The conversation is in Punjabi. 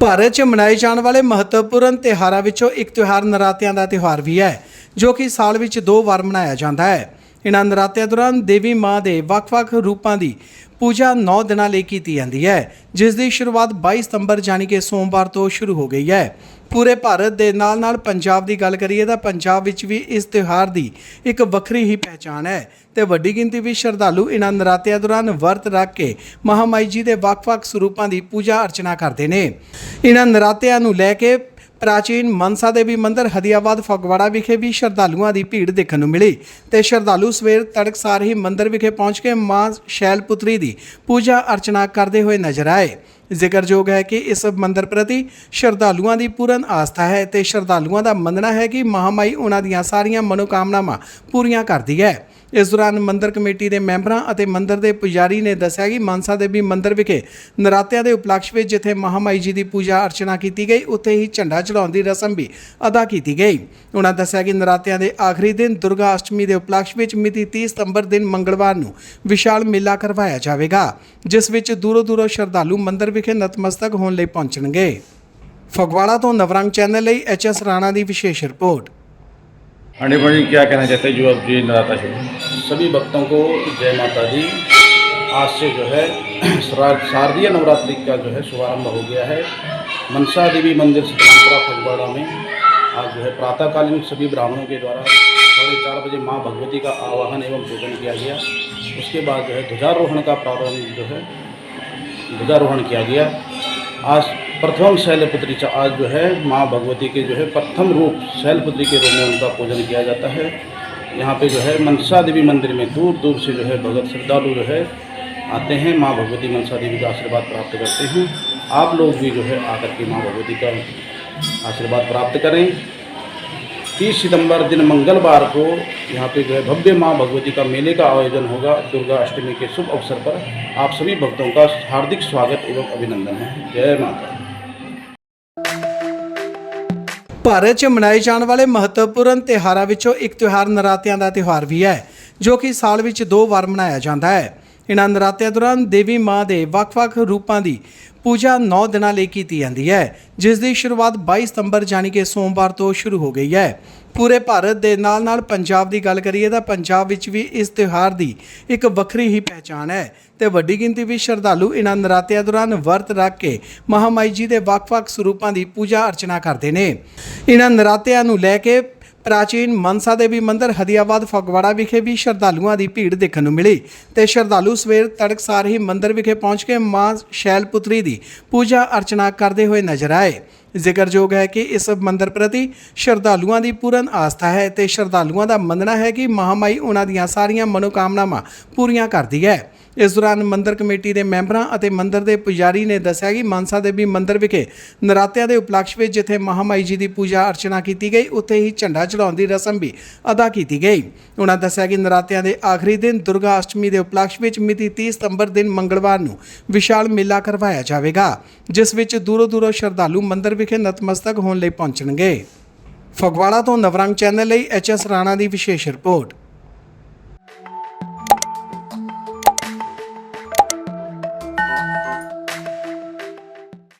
ਭਾਰਤ 'ਚ ਮਨਾਏ ਜਾਣ ਵਾਲੇ ਮਹੱਤਵਪੂਰਨ ਤਿਉਹਾਰਾਂ ਵਿੱਚੋਂ ਇੱਕ ਤਿਉਹਾਰ ਨਰਾਤਿਆਂ ਦਾ ਤਿਉਹਾਰ ਵੀ ਹੈ, ਜੋ ਕਿ ਸਾਲ ਵਿੱਚ ਦੋ ਵਾਰ ਮਨਾਇਆ ਜਾਂਦਾ ਹੈ। ਇਹਨਾਂ ਨਰਾਤਿਆਂ ਦੌਰਾਨ ਦੇਵੀ ਮਾਂ ਦੇ ਵੱਖ-ਵੱਖ ਰੂਪਾਂ ਦੀ ਪੂਜਾ 9 ਦਿਨਾਂ ਲਈ ਕੀਤੀ ਜਾਂਦੀ ਹੈ, ਜਿਸ ਦੀ ਸ਼ੁਰੂਆਤ 22 ਸਤੰਬਰ ਜਾਣੀ ਕਿ ਸੋਮਵਾਰ ਤੋਂ ਸ਼ੁਰੂ ਹੋ ਗਈ ਹੈ। ਪੂਰੇ ਭਾਰਤ ਦੇ ਨਾਲ-ਨਾਲ ਪੰਜਾਬ ਦੀ ਗੱਲ ਕਰੀਏ ਤਾਂ ਪੰਜਾਬ ਵਿੱਚ ਵੀ ਇਸ ਤਿਉਹਾਰ ਦੀ ਇੱਕ ਵੱਖਰੀ ਹੀ ਪਹਿਚਾਣ ਹੈ ਤੇ ਵੱਡੀ ਗਿਣਤੀ ਵਿੱਚ ਸ਼ਰਧਾਲੂ ਇਹਨਾਂ ਨਰਾਤਿਆਂ ਦੌਰਾਨ ਵਰਤ ਰੱਖ ਕੇ ਮਹਾਮਾਈ ਜੀ ਦੇ ਵੱਖ-ਵੱਖ ਸਰੂਪਾਂ ਦੀ ਪੂਜਾ ਅਰਚਨਾ ਕਰਦੇ ਨੇ। ਇਹਨਾਂ ਨਰਾਤਿਆਂ ਨੂੰ ਲੈ ਕੇ ਪ੍ਰਾਚੀਨ ਮਨਸਾ ਦੇਵੀ ਮੰਦਿਰ ਹਦੀਆਬਾਦ ਫਗਵਾੜਾ ਵਿਖੇ ਵੀ ਸ਼ਰਧਾਲੂਆਂ ਦੀ ਭੀੜ ਦੇਖਣ ਨੂੰ ਮਿਲੀ ਤੇ ਸ਼ਰਧਾਲੂ ਸਵੇਰ ਤੜਕਸਾਰ ਹੀ ਮੰਦਿਰ ਵਿਖੇ ਪਹੁੰਚ ਕੇ ਮਾਂ ਸ਼ੈਲਪੁਤਰੀ ਦੀ ਪੂਜਾ ਅਰਚਨਾ ਕਰਦੇ ਹੋਏ ਨਜ਼ਰ ਆਏ। ਜ਼ਿਕਰਯੋਗ ਹੈ ਕਿ ਇਸ ਮੰਦਰ ਪ੍ਰਤੀ ਸ਼ਰਧਾਲੂਆਂ ਦੀ ਪੂਰਨ ਆਸਥਾ ਹੈ ਤੇ ਸ਼ਰਧਾਲੂਆਂ ਦਾ ਮੰਨਣਾ ਹੈ ਕਿ ਮਹਾਮਾਈ ਉਹਨਾਂ ਦੀਆਂ ਸਾਰੀਆਂ ਮਨੋਕਾਮਨਾਵਾਂ ਪੂਰੀਆਂ ਕਰਦੀ ਹੈ। ਇਸ ਦੌਰਾਨ ਮੰਦਿਰ ਕਮੇਟੀ ਦੇ ਮੈਂਬਰਾਂ ਅਤੇ ਮੰਦਿਰ ਦੇ ਪੁਜਾਰੀ ਨੇ ਦੱਸਿਆ ਕਿ ਮਾਨਸਾ ਦੇਵੀ ਮੰਦਿਰ ਵਿਖੇ ਨਰਾਤਿਆਂ ਦੇ ਉਪਲਕਸ਼ ਵਿੱਚ ਜਿੱਥੇ ਮਹਾਮਾਈ ਜੀ ਦੀ ਪੂਜਾ ਅਰਚਨਾ ਕੀਤੀ ਗਈ, ਉੱਥੇ ਹੀ ਝੰਡਾ ਚੜਾਉਣ ਦੀ ਰਸਮ ਵੀ ਅਦਾ ਕੀਤੀ ਗਈ। ਉਹਨਾਂ ਦੱਸਿਆ ਕਿ ਨਰਾਤਿਆਂ ਦੇ ਆਖਰੀ ਦਿਨ ਦੁਰਗਾ ਅਸ਼ਟਮੀ ਦੇ ਉਪਲਕਸ਼ ਵਿੱਚ ਮਿਤੀ 30 ਸਤੰਬਰ ਦਿਨ ਮੰਗਲਵਾਰ ਨੂੰ ਵਿਸ਼ਾਲ ਮੇਲਾ ਕਰਵਾਇਆ ਜਾਵੇਗਾ, ਜਿਸ ਵਿੱਚ ਦੂਰੋਂ ਦੂਰੋਂ ਸ਼ਰਧਾਲੂ ਮੰਦਿਰ ਵਿਖੇ ਨਤਮਸਤਕ ਹੋਣ ਲਈ ਪਹੁੰਚਣਗੇ। ਫਗਵਾੜਾ ਤੋਂ ਨਵਰੰਗ ਚੈਨਲ ਲਈ ਐਚ ਐਸ ਰਾਣਾ ਦੀ ਵਿਸ਼ੇਸ਼ ਰਿਪੋਰਟ। हाँ जी क्या कहना चाहते हैं? जो अब जी नराता शुरू सभी भक्तों को जय माता दी। आज से जो है शारदीय नवरात्रि का जो है शुभारंभ हो गया है। मनसा देवी मंदिर सिद्धरामपुरा फगवाड़ा में आज जो है प्रातःकालीन सभी ब्राह्मणों के द्वारा साढ़े चार बजे माँ भगवती का आवाहन एवं पूजन किया गया। उसके बाद जो है ध्वजारोहण का प्रारंभ जो है, ध्वजारोहण किया गया। आज प्रथम शैलपुत्री आज जो है माँ भगवती के जो है प्रथम रूप शैलपुत्री के रूप में उनका पूजन किया जाता है। यहाँ पे जो है मनसा देवी मंदिर में दूर दूर से जो है भगत श्रद्धालु जो है आते हैं। माँ भगवती मनसा देवी का आशीर्वाद प्राप्त करते हैं। आप लोग भी जो है आकर के माँ भगवती का आशीर्वाद प्राप्त करें। तीस सितंबर दिन मंगलवार को यहाँ पे जो है भव्य माँ भगवती का मेले का आयोजन होगा। दुर्गा अष्टमी के शुभ अवसर पर आप सभी भक्तों का हार्दिक स्वागत एवं अभिनंदन है। जय माता। ਭਾਰਤ 'ਚ ਮਨਾਏ ਜਾਣ ਵਾਲੇ ਮਹੱਤਵਪੂਰਨ ਤਿਉਹਾਰਾਂ ਵਿੱਚੋਂ ਇੱਕ ਤਿਉਹਾਰ ਨਰਾਤਿਆਂ ਦਾ ਤਿਉਹਾਰ ਵੀ ਹੈ, ਜੋ ਕਿ ਸਾਲ ਵਿੱਚ ਦੋ ਵਾਰ ਮਨਾਇਆ ਜਾਂਦਾ ਹੈ। ਇਹਨਾਂ ਨਰਾਤਿਆਂ ਦੌਰਾਨ ਦੇਵੀ ਮਾਂ ਦੇ ਵੱਖ-ਵੱਖ ਰੂਪਾਂ ਦੀ ਪੂਜਾ 9 ਦਿਨਾਂ ਲਈ ਕੀਤੀ ਜਾਂਦੀ ਹੈ, ਜਿਸ ਦੀ ਸ਼ੁਰੂਆਤ 22 ਸਤੰਬਰ ਜਾਣੀ ਕਿ ਸੋਮਵਾਰ ਤੋਂ ਸ਼ੁਰੂ ਹੋ ਗਈ ਹੈ। ਪੂਰੇ ਭਾਰਤ ਦੇ ਨਾਲ-ਨਾਲ ਪੰਜਾਬ ਦੀ ਗੱਲ ਕਰੀਏ ਤਾਂ ਪੰਜਾਬ ਵਿੱਚ ਵੀ ਇਸ ਤਿਉਹਾਰ ਦੀ ਇੱਕ ਵੱਖਰੀ ਹੀ ਪਹਿਚਾਣ ਹੈ ਤੇ ਵੱਡੀ ਗਿਣਤੀ ਵਿੱਚ ਸ਼ਰਧਾਲੂ ਇਹਨਾਂ ਨਰਾਤਿਆਂ ਦੌਰਾਨ ਵਰਤ ਰੱਖ ਕੇ ਮਹਾਮਾਈ ਜੀ ਦੇ ਵੱਖ-ਵੱਖ ਸਰੂਪਾਂ ਦੀ ਪੂਜਾ ਅਰਚਨਾ ਕਰਦੇ ਨੇ। ਇਹਨਾਂ ਨਰਾਤਿਆਂ ਨੂੰ ਲੈ ਕੇ ਪ੍ਰਾਚੀਨ ਮਨਸਾ ਦੇਵੀ ਮੰਦਿਰ ਹਦੀਆਬਾਦ ਫਗਵਾੜਾ ਵਿਖੇ ਵੀ ਸ਼ਰਧਾਲੂਆਂ ਦੀ ਭੀੜ ਦੇਖਣ ਨੂੰ ਮਿਲੀ ਤੇ ਸ਼ਰਧਾਲੂ ਸਵੇਰ ਤੜਕਸਾਰ ਹੀ ਮੰਦਿਰ ਵਿਖੇ ਪਹੁੰਚ ਕੇ ਮਾਂ ਸ਼ੈਲਪੁਤਰੀ ਦੀ ਪੂਜਾ ਅਰਚਨਾ ਕਰਦੇ ਹੋਏ ਨਜ਼ਰ ਆਏ। ਜ਼ਿਕਰਯੋਗ ਹੈ ਕਿ ਇਸ ਮੰਦਿਰ ਪ੍ਰਤੀ ਸ਼ਰਧਾਲੂਆਂ ਦੀ ਪੂਰਨ ਆਸਥਾ ਹੈ ਤੇ ਸ਼ਰਧਾਲੂਆਂ ਦਾ ਮੰਨਣਾ ਹੈ ਕਿ ਮਹਾਮਾਈ ਉਹਨਾਂ ਦੀਆਂ ਸਾਰੀਆਂ ਮਨੋਕਾਮਨਾਵਾਂ ਪੂਰੀਆਂ ਕਰਦੀ ਹੈ। ਇਸ ਦੌਰਾਨ ਮੰਦਰ ਕਮੇਟੀ ਦੇ ਮੈਂਬਰਾਂ ਅਤੇ ਮੰਦਰ ਦੇ ਪੁਜਾਰੀ ਨੇ ਦੱਸਿਆ ਕਿ ਮਾਨਸਾ ਦੇਵੀ ਮੰਦਰ ਵਿਖੇ ਨਰਾਤਿਆਂ ਦੇ ਉਪਲਕਸ਼ ਵਿੱਚ ਜਿੱਥੇ ਮਹਾਮਾਈ ਜੀ ਦੀ ਪੂਜਾ ਅਰਚਨਾ ਕੀਤੀ ਗਈ, ਉੱਥੇ ਹੀ ਝੰਡਾ ਚੜਾਉਣ ਦੀ ਰਸਮ ਵੀ ਅਦਾ ਕੀਤੀ ਗਈ। ਉਹਨਾਂ ਦੱਸਿਆ ਕਿ ਨਰਾਤਿਆਂ ਦੇ ਆਖਰੀ ਦਿਨ ਦੁਰਗਾ ਅਸ਼ਟਮੀ ਦੇ ਉਪਲਕਸ਼ ਵਿੱਚ ਮਿਤੀ 30 ਸਤੰਬਰ ਦਿਨ ਮੰਗਲਵਾਰ ਨੂੰ ਵਿਸ਼ਾਲ ਮੇਲਾ ਕਰਵਾਇਆ ਜਾਵੇਗਾ, ਜਿਸ ਵਿੱਚ ਦੂਰੋਂ ਦੂਰੋਂ ਸ਼ਰਧਾਲੂ ਮੰਦਰ ਵਿਖੇ ਨਤਮਸਤਕ ਹੋਣ ਲਈ ਪਹੁੰਚਣਗੇ। ਫਗਵਾੜਾ ਤੋਂ ਨਵਰੰਗ ਚੈਨਲ ਲਈ ਐਚ ਐਸ ਰਾਣਾ ਦੀ ਵਿਸ਼ੇਸ਼ ਰਿਪੋਰਟ।